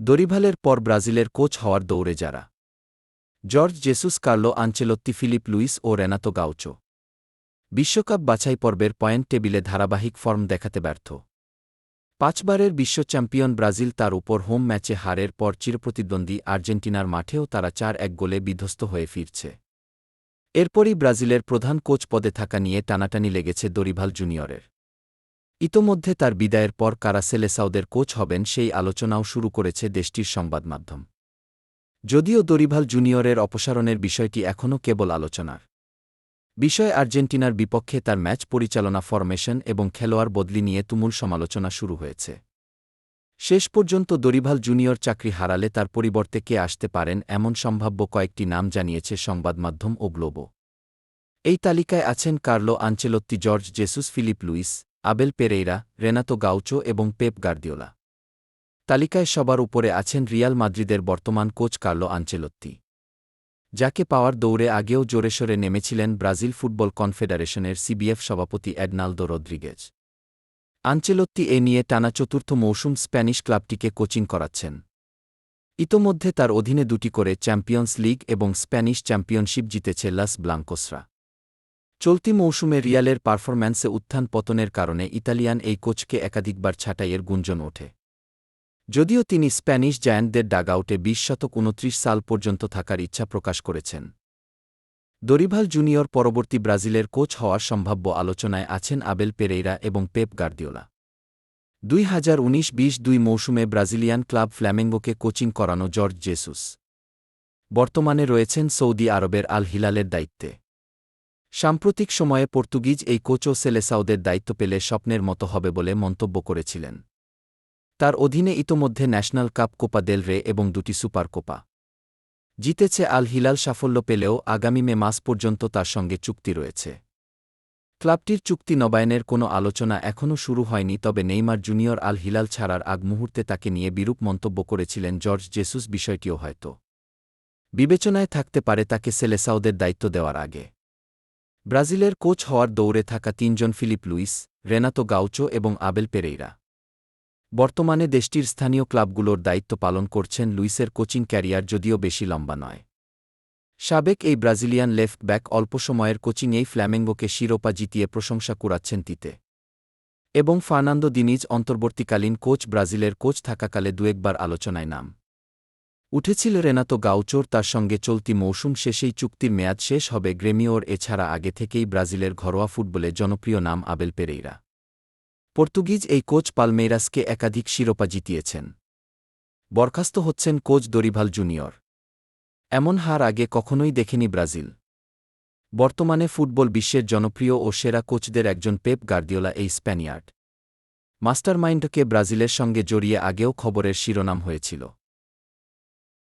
দরিভালের পর ব্রাজিলের কোচ হওয়ার দৌড়ে যারা। Jorge Jesus Carlo Ancelotti Filipe Luis ও রেনাতো গাউচো। বিশ্বকাপ বাছাই পর্বের পয়েন্ট টেবিলে ধারাবাহিক ফর্ম দেখাতে ব্যর্থ। পাঁচবারের বিশ্ব চ্যাম্পিয়ন ব্রাজিল তার উপর হোম ম্যাচে হারের পর চিরপ্রতিদ্বন্দ্বী আর্জেন্টিনার মাঠেও তারা চার এক গোলে বিধ্বস্ত হয়ে ফিরছে। এরপরই ব্রাজিলের প্রধান কোচ পদে থাকা নিয়ে টানাটানি লেগেছে দরিভাল জুনিয়রের। ইতোমধ্যে তার বিদায়ের পর কারা সেলেসাউদের কোচ হবেন সেই আলোচনাও শুরু করেছে দেশটির সংবাদ মাধ্যম যদিও দরিভাল জুনিয়রের অপসারণের বিষয়টি এখনও কেবল আলোচনার। বিষয় আর্জেন্টিনার বিপক্ষে তার ম্যাচ পরিচালনা ফরমেশন এবং খেলোয়াড় বদলি নিয়ে তুমুল সমালোচনা শুরু হয়েছে। শেষ পর্যন্ত দরিভাল জুনিয়র চাকরি হারালে তার পরিবর্তে কে আসতে পারেন এমন সম্ভাব্য কয়েকটি নাম জানিয়েছে সংবাদমাধ্যম ও গ্লোবো এই তালিকায় আছেন Carlo Ancelotti, Jorge, Jesus, Filipe Luis Abel Pereira, Renato Gaucho এবং পেপ গার্দিওলা। তালিকায় সবার উপরে আছেন রিয়াল মাদ্রিদের বর্তমান কোচ কার্লো আঞ্চেলত্তি যাকে পাওয়ার দৌড়ে আগেও জোরেশোরে নেমেছিলেন ব্রাজিল ফুটবল কনফেডারেশনের সিবিএফ সভাপতি অ্যাডনালদো রদ্রিগেজ। আঞ্চেলত্তি এ নিয়ে টানা চতুর্থ মৌসুম স্প্যানিশ ক্লাবটিকে কোচিং করাচ্ছেন। ইতোমধ্যে তার অধীনে দুটি করে চ্যাম্পিয়ন্স লিগ এবং স্প্যানিশ চ্যাম্পিয়নশিপ জিতেছে লাস ব্লাঙ্কোসরা। চলতি মৌসুমে রিয়ালের পারফরম্যান্সে উত্থান পতনের কারণে ইতালিয়ান এই কোচকে একাধিকবার ছাঁটাইয়ের গুঞ্জন ওঠে। যদিও তিনি স্প্যানিশ জায়ান্টদের ডাগআউটে বিশ শতক উনত্রিশ সাল পর্যন্ত থাকার ইচ্ছা প্রকাশ করেছেন। দরিভাল জুনিয়র পরবর্তী ব্রাজিলের কোচ হওয়ার সম্ভাব্য আলোচনায় আছেন আবেল পেরেইরা এবং পেপ গার্দিওলা। দুই হাজার উনিশ বিশ দুই মৌসুমে ব্রাজিলিয়ান ক্লাব ফ্ল্যামেঙ্গোকে কোচিং করানো জর্জ জেসুস। বর্তমানে রয়েছেন সৌদি আরবের আল হিলালের দায়িত্বে। সাম্প্রতিক সময়ে পর্তুগিজ এই কোচও সেলেসাউদের দায়িত্ব পেলে স্বপ্নের মতো হবে বলে মন্তব্য করেছিলেন। তার অধীনে ইতোমধ্যে ন্যাশনাল কাপ কোপা দেল রে এবং দুটি সুপার কোপা। জিতেছে আল হিলাল সাফল্য পেলেও আগামী মে মাস পর্যন্ত তার সঙ্গে চুক্তি রয়েছে। ক্লাবটির চুক্তি নবায়নের কোনো আলোচনা এখনও শুরু হয়নি, তবে নেইমার জুনিয়র আল হিলাল ছাড়ার আগ মুহূর্তে তাকে নিয়ে বিরূপ মন্তব্য করেছিলেন জর্জ জেসুস বিষয়টিও হয়তো। বিবেচনায় থাকতে পারে তাকে সেলেসাউদের দায়িত্ব দেওয়ার আগে। ব্রাজিলের কোচ হওয়ার দৌড়ে থাকা তিনজন ফিলিপ লুইস, রেনাতো গাউচো এবং আবেল পেরেইরা। বর্তমানে দেশটির স্থানীয় ক্লাবগুলোর দায়িত্ব পালন করছেন লুইসের কোচিং ক্যারিয়ার যদিও বেশি লম্বা নয়। সাবেক এই ব্রাজিলিয়ান লেফট ব্যাক অল্প সময়ের কোচিংয়েই ফ্ল্যামেঙ্গোকে শিরোপা জিতিয়ে প্রশংসা কুড়াচ্ছেন তিতে। এবং ফার্নান্দো দিনিজ অন্তর্বর্তীকালীন কোচ ব্রাজিলের কোচ থাকাকালে দুয়েকবার আলোচনায় নাম। উঠেছিল রেনাতো গাউচোর তার সঙ্গে চলতি মৌসুম শেষেই চুক্তির মেয়াদ শেষ হবে গ্রেমিওর, এছাড়া আগে থেকেই ব্রাজিলের ঘরোয়া ফুটবলে জনপ্রিয় নাম আবেল পেরেইরা। পর্তুগিজ এই কোচ পালমেইরাসকে একাধিক শিরোপা জিতিয়েছেন। বরখাস্ত হচ্ছেন কোচ দরিভাল জুনিয়র। এমন হার আগে কখনোই দেখেনি ব্রাজিল। বর্তমানে ফুটবল বিশ্বের জনপ্রিয় ও সেরা কোচদের একজন পেপ গার্দিওলা এই স্প্যানিয়ার্ড। মাস্টারমাইন্ডকে ব্রাজিলের সঙ্গে জড়িয়ে আগেও খবরের শিরোনাম হয়েছিল।